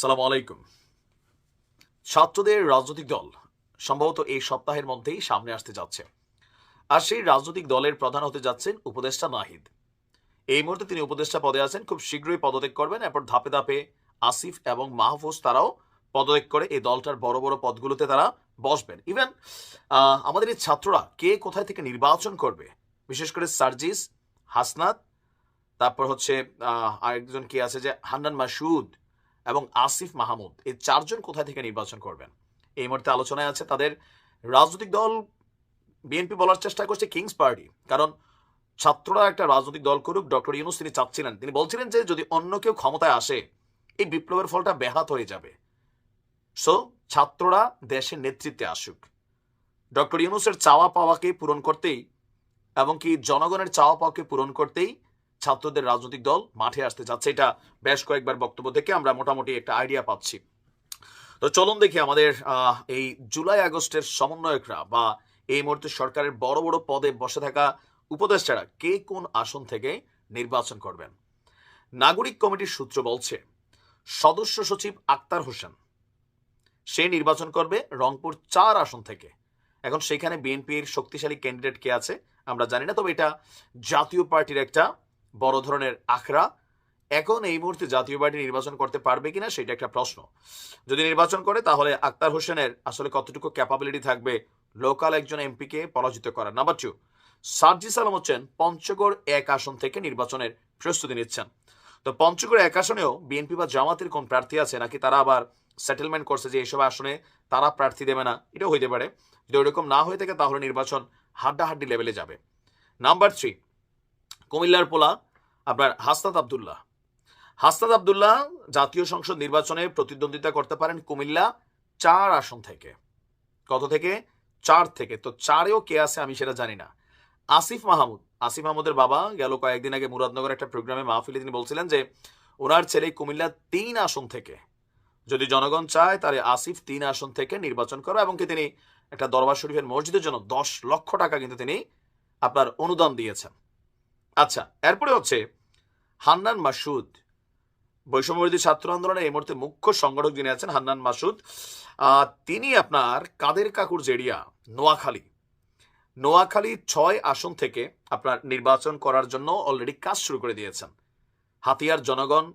সালাম আলাইকুম। ছাত্রদের রাজনৈতিক দল সম্ভবত এই সপ্তাহের মধ্যেই সামনে আসতে যাচ্ছে। আর সেই রাজনৈতিক দলের প্রধান হতে যাচ্ছেন উপদেষ্টা নাহিদ। এই মুহূর্তে তিনি উপদেষ্টা পদে আছেন। খুব শীঘ্রই পদত্যাগ করবেন। এরপর ধাপে ধাপে আসিফ এবং মাহফুজ তারাও পদত্যাগ করে এই দলটার বড় বড় পদগুলোতে তারা বসবেন। ইভেন আমাদের এই ছাত্ররা কে কোথায় থেকে নির্বাচন করবে? বিশেষ করে সার্জিস, হাসনাত, তারপর হচ্ছে আরেকজন কি আছে যে হান্নান মাসুদ এবং আসিফ মাহমুদ, এই চারজন কোথায় থেকে নির্বাচন করবেন? এই মুহূর্তে আলোচনায় আছে তাদের রাজনৈতিক দল, বিএনপি বলার চেষ্টা করছে কিংস পার্টি কারণ ছাত্ররা একটা রাজনৈতিক দল করুক, ডক্টর ইউনুস তিনি চাচ্ছিলেন। তিনি বলছিলেন যে যদি অন্য কেউ ক্ষমতায় আসে, এই বিপ্লবের ফলটা ব্যাহাত হয়ে যাবে। সো ছাত্ররা দেশের নেতৃত্বে আসুক। ডক্টর ইউনুসের চাওয়া পাওয়াকে পূরণ করতেই এবং কি জনগণের চাওয়া পাওয়াকে পূরণ করতেই ছাত্রদের রাজনৈতিক দল মাঠে আসতে যাচ্ছে এটা বেশ কয়েকবার বক্তব্য থেকে আমরা মোটামুটি একটা আইডিয়া পাচ্ছি। তো চলুন দেখি আমাদের এই জুলাই আগস্টের সমন্বয়করা বা এই মুহূর্তে সরকারের বড় বড় পদে বসে থাকা উপদেষ্টারা কে কোন আসন থেকে নির্বাচন করবেন? নাগরিক কমিটির সূত্র বলছে, সদস্য সচিব আক্তার হোসেন, সে নির্বাচন করবে রংপুর চার আসন থেকে। এখন সেখানে বিএনপির শক্তিশালী ক্যান্ডিডেট কে আছে, আমরা জানি না, তবে এটা জাতীয় পার্টির একটা বড় ধরনের আখড়া। এখন এই মুহূর্তে জাতীয় পার্টি নির্বাচন করতে পারবে কিনা সেটা একটা প্রশ্ন। যদি নির্বাচন করে, তাহলে আক্তার হোসেনের আসলে কতটুকু ক্যাপাবিলিটি থাকবে লোকাল একজন এমপিকে পরাজিত করার? নাম্বার টু সার্জিস আলম হচ্ছেন পঞ্চগড় এক আসন থেকে নির্বাচনের প্রস্তুতি নিচ্ছেন। তো পঞ্চগড় এক আসনেও বিএনপি বা জামাতের কোন প্রার্থী আছে, নাকি তারা আবার সেটেলমেন্ট করছে যে এইসব আসনে তারা প্রার্থী দেবে না? এটাও হইতে পারে। যদি ওইরকম না হয়ে থাকে, তাহলে নির্বাচন হাড্ডাহাড্ডি লেভেলে যাবে। নাম্বার থ্রি কুমিল্লার পোলা, আপনার হাসনাত আবদুল্লাহ। হাসনাত আবদুল্লাহ জাতীয় সংসদ নির্বাচনে প্রতিদ্বন্দ্বিতা করতে পারেন কুমিল্লা চার আসন থেকে। কত থেকে? চার থেকে। তো চারেও কে আছে আমি সেটা জানি না। আসিফ মাহমুদ। আসিফ মাহমুদের বাবা গেল কয়েকদিন আগে মুরাদনগর একটা প্রোগ্রামে মাহফিলে তিনি বলছিলেন যে, ওনার ছেলে কুমিল্লা তিন আসন থেকে। যদি জনগণ চায় তাহলে আসিফ তিন আসন থেকে নির্বাচন করো এবং কি তিনি একটা দরবার শরীফের মসজিদের জন্য দশ লক্ষ টাকা কিন্তু তিনি আপনার অনুদান দিয়েছেন। আচ্ছা এরপরে হচ্ছে হান্নান মাসুদ। বৈষম্যবিরোধী ছাত্র আন্দোলনের এই মুহূর্তে মুখ্য সংগঠক যিনি আছেন, হান্নান মাসুদ তিনি আপনার কাদের কাকুর জেরিয়া? নোয়াখালী। নোয়াখালী ছয় আসন থেকে আপনার নির্বাচন করার জন্য অলরেডি কাজ শুরু করে দিয়েছেন। হাতিয়ার জনগণ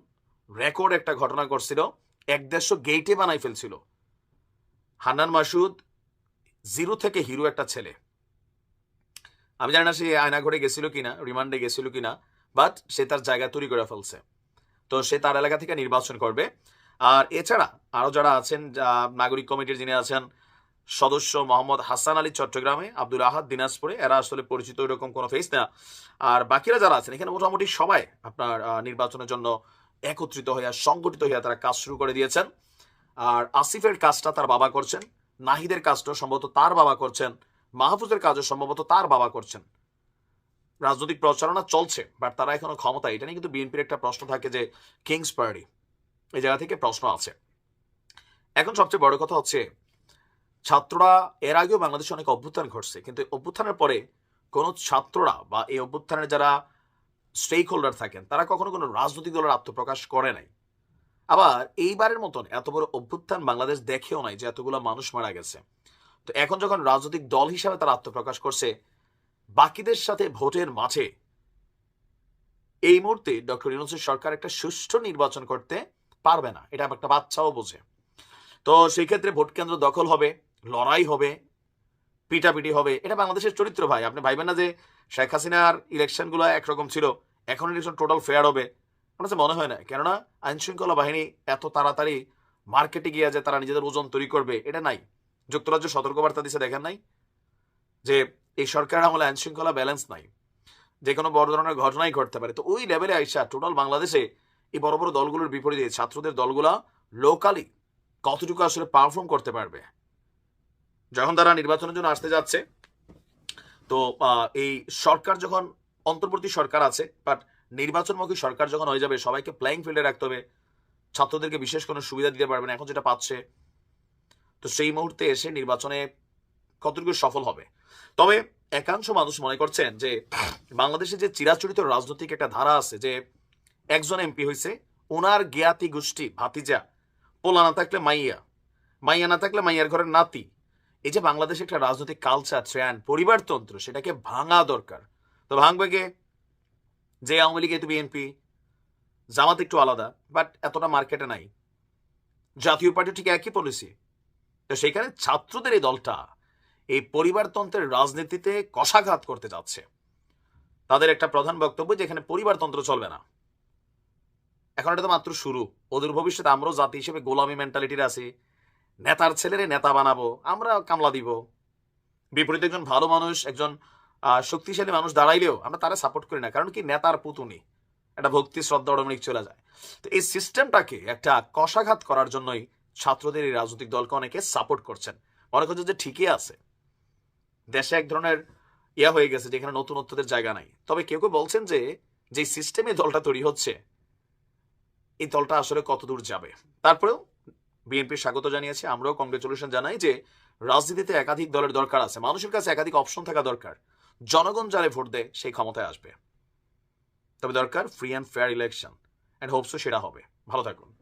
রেকর্ড একটা ঘটনা করছিল, এক দেড়শো গেইটে বানাই ফেলছিল। হান্নান মাসুদ, জিরো থেকে হিরো একটা ছেলে। আমি জানি না সে আয়না ঘরে গেছিল কিনা, রিমান্ডে গেছিল কিনা বাট সে তার জায়গা তৈরি করে ফেলছে। তো সে তার এলাকা থেকে নির্বাচন করবে। আর এছাড়া আরও যারা আছেন নাগরিক কমিটির যিনি আছেন, সদস্য মোহাম্মদ হাসান আলী চট্টগ্রামে, আব্দুল আহাদ দিনাজপুরে, এরা আসলে পরিচিত এরকম কোনো ফেস না। আর বাকিরা যারা আছেন, এখানে মোটামুটি সবাই আপনার নির্বাচনের জন্য একত্রিত হইয়া, সংগঠিত হইয়া তারা কাজ শুরু করে দিয়েছেন। আর আসিফের কাজটা তার বাবা করছেন, নাহিদের কাজটা সম্ভবত তার বাবা করছেন। মাহফুজের কাজও সম্ভবত তার বাবা করছেন। রাজনৈতিক প্রচারণা চলছে বাট তারা এখনও ক্ষমতা এটা নিয়ে কিন্তু বিএনপির একটা প্রশ্ন থাকে যে কিংস পার্টি এই জায়গা থেকে প্রশ্ন আছে। এখন সবচেয়ে বড় কথা হচ্ছে, ছাত্ররা এর আগেও বাংলাদেশে অনেক অভ্যুত্থান ঘটছে, কিন্তু অভ্যুত্থানের পরে কোনো ছাত্ররা বা এই অভ্যুত্থানের যারা স্টেক হোল্ডার থাকেন, তারা কখনো কোনো রাজনৈতিক দলের আত্মপ্রকাশ করে নাই। আবার এইবারের মতন এত বড় অভ্যুত্থান বাংলাদেশ দেখেও নাই যে এতগুলো মানুষ মারা গেছে। তো এখন যখন রাজনৈতিক দল হিসাবে তারা আত্মপ্রকাশ করছে, বাকিদের সাথে ভোটের মাঠে এই মুহূর্তে ডক্টর ইউনুসের সরকার একটা সুষ্ঠু নির্বাচন করতে পারবে না। এটা একটা বাচ্চাও বোঝে। তো সেই ক্ষেত্রে ভোট কেন্দ্র দখল হবে, লড়াই হবে, পিটাপিটি হবে। এটা বাংলাদেশের চরিত্র ভাই। আপনি ভাইবেন না যে শেখ হাসিনার ইলেকশনগুলো একরকম ছিল, এখন ইলেকশন টোটাল ফেয়ার হবে। আমার মনে হয় না। কেননা আইনশৃঙ্খলা বাহিনী এত তাড়াতাড়ি মার্কেটে গিয়ে যে তারা নিজেদের ওজন তৈরি করবে, এটা নাই। যুক্তরাজ্য সতর্কবার্তা দিছে, দেখেন নাই? যে এই সরকার আমলে আইন শৃঙ্খলা ব্যালেন্স নাই। যে কোনো বড় ধরনের ঘটনাই ঘটতে পারে। তো ওই লেভেলে আইসা টোটাল বাংলাদেশে এই বড় বড় দলগুলোর বিপরীতে ছাত্রদের দলগুলা লোকালি কতটুকু আসলে পারফর্ম করতে পারবে? যখন তারা নির্বাচনের জন্য আসতে যাচ্ছে, তো এই সরকার যখন, অন্তর্বর্তী সরকার আছে বাট নির্বাচনমুখী সরকার যখন হয়ে যাবে, সবাইকে প্লেয়িং ফিল্ডে রাখতে হবে। ছাত্রদেরকে বিশেষ কোনো সুবিধা দিতে পারবে না। এখন যেটা পাচ্ছে তো সেই মুহূর্তে এসে নির্বাচনে কতটুকু সফল হবে? তবে একাংশ মানুষ মনে করছেন যে বাংলাদেশে যে চিরাচরিত রাজনৈতিক একটা ধারা আছে যে একজন এমপি হয়েছে ওনার জ্ঞাতি গোষ্ঠী, ভাতিজা, পোলা না থাকলে মাইয়া মাইয়া না থাকলে মাইয়ার ঘরের নাতি। এই যে বাংলাদেশে একটা রাজনৈতিক কালচার ট্রেন্ড পরিবারতন্ত্র, সেটাকে ভাঙা দরকার। তো ভাঙবে কে? যে আওয়ামী লীগে তুমি বিএনপি জামাত একটু আলাদা বাট এতটা মার্কেটে নাই। জাতীয় পার্টি ঠিক একই পলিসি তো সেখানে ছাত্রদের এই দলটা এই পরিবারতন্ত্রের রাজনীতিতে কষাঘাত করতে যাচ্ছে। তাদের একটা প্রধান বক্তব্য যে এখানে পরিবারতন্ত্র চলবে না। এখন এটা তো মাত্র শুরু। ওদের ভবিষ্যতে আমরাও জাতি হিসেবে গোলামি মেন্টালিটির আছি। নেতার ছেলেরে নেতা বানাবো, আমরা কামলা দিব। বিপরীতে একজন ভালো মানুষ, একজন শক্তিশালী মানুষ দাঁড়াইলেও আমরা তারা সাপোর্ট করি না। কারণ কি? নেতার পুতুনি। একটা ভক্তি, শ্রদ্ধা অটোমেটিক চলে যায়। তো এই সিস্টেমটাকে একটা কষাঘাত করার জন্যই ছাত্রদের এই রাজনৈতিক দলকে অনেকে সাপোর্ট করছেন। মনে করছেন যে ঠিকই আছে। দেশে এক ধরনের ইয়া হয়ে গেছে যেখানে নতুনত্বদের জায়গা নাই। তবে কেউ কেউ বলছেন যে যে সিস্টেমে দলটা তৈরি হচ্ছে, এই দলটা আসলে কতদূর যাবে? তারপরেও বিএনপি স্বাগত জানিয়েছে, আমরাও কংগ্রেচুলেশন জানাই যে রাজনীতিতে একাধিক দলের দরকার আছে। মানুষের কাছে একাধিক অপশন থাকা দরকার। জনগণ যারে ভোট দেয়, সেই ক্ষমতায় আসবে। তবে দরকার free and fair election and হোপসও সেটা হবে। ভালো থাকুন।